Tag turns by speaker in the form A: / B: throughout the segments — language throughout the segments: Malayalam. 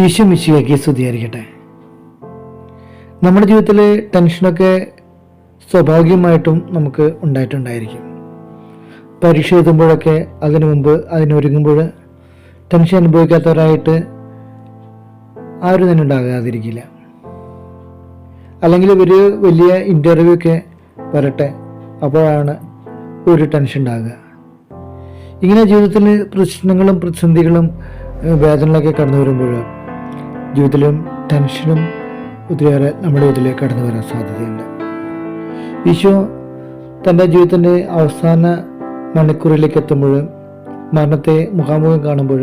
A: ഈശോ മിശിയാക്കി സ്തുതിയായിരിക്കട്ടെ. നമ്മുടെ ജീവിതത്തിലെ ടെൻഷനൊക്കെ സ്വാഭാവികമായിട്ടും നമുക്ക് ഉണ്ടായിട്ടുണ്ടായിരിക്കും. പരീക്ഷ എഴുതുമ്പോഴൊക്കെ അതിനു മുമ്പ് അതിനൊരുങ്ങുമ്പോൾ ടെൻഷൻ അനുഭവിക്കാത്തവരായിട്ട് ആരും തന്നെ ഉണ്ടാകാതിരിക്കില്ല. അല്ലെങ്കിൽ ഒരു വലിയ ഇന്റർവ്യൂ ഒക്കെ വരട്ടെ അപ്പോഴാണ് ഒരു ടെൻഷൻ ഉണ്ടാകുക. ഇങ്ങനെ ജീവിതത്തിൽ പ്രശ്നങ്ങളും പ്രതിസന്ധികളും വേദനകളൊക്കെ കടന്നു വരുമ്പോൾ ജീവിതത്തിലും ടെൻഷനും ഒത്തിരിയേറെ നമ്മുടെ ഇതിലേക്ക് കടന്നു വരാൻ സാധ്യതയുണ്ട്. ഈശോ തന്റെ ജീവിതത്തിന്റെ അവസാന മണിക്കൂറിലേക്ക് എത്തുമ്പോൾ മരണത്തെ മുഖാമുഖം കാണുമ്പോൾ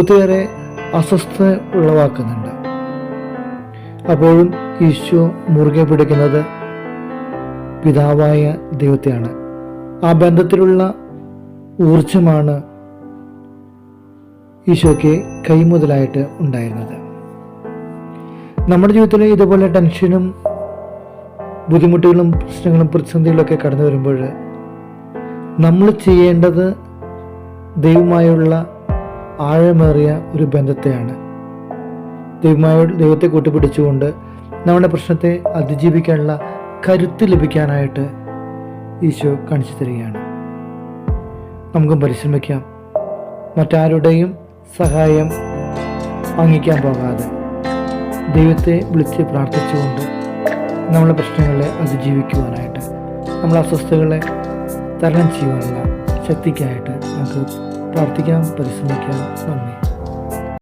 A: ഒത്തിരിയേറെ അസ്വസ്ഥത ഉളവാക്കുന്നുണ്ട്. അപ്പോഴും ഈശോ മുറുകെ പിടിക്കുന്നത് പിതാവായ ദൈവത്തെയാണ്. ആ ബന്ധത്തിലുള്ള ഊർജമാണ് ഈശോയ്ക്ക് കൈമുതലായിട്ട് ഉണ്ടായിരുന്നത്. നമ്മുടെ ജീവിതത്തിൽ ഇതുപോലെ ടെൻഷനും ബുദ്ധിമുട്ടുകളും പ്രശ്നങ്ങളും പ്രതിസന്ധികളൊക്കെ കടന്നു വരുമ്പോൾ നമ്മൾ ചെയ്യേണ്ടത് ദൈവമായുള്ള ആഴമേറിയ ഒരു ബന്ധത്തെയാണ്. ദൈവമായോട് ദൈവത്തെ കൂട്ടിപ്പിടിച്ചുകൊണ്ട് നമ്മുടെ പ്രശ്നത്തെ അതിജീവിക്കാനുള്ള കരുത്ത് ലഭിക്കാനായിട്ട് ഈശോ കാണിച്ചു തരികയാണ്. നമുക്കും പരിശ്രമിക്കാം. മറ്റാരുടെയും സഹായം വാങ്ങിക്കാൻ പോകാതെ ദൈവത്തെ വിളിച്ച് പ്രാർത്ഥിച്ചുകൊണ്ട് നമ്മളെ പ്രശ്നങ്ങളെ അതിജീവിക്കുവാനായിട്ട് നമ്മളെ അസ്വസ്ഥതകളെ തരണം ചെയ്യുവാനുള്ള ശക്തിക്കായിട്ട് നമുക്ക് പ്രാർത്ഥിക്കാം പരിശ്രമിക്കാം. നന്ദി.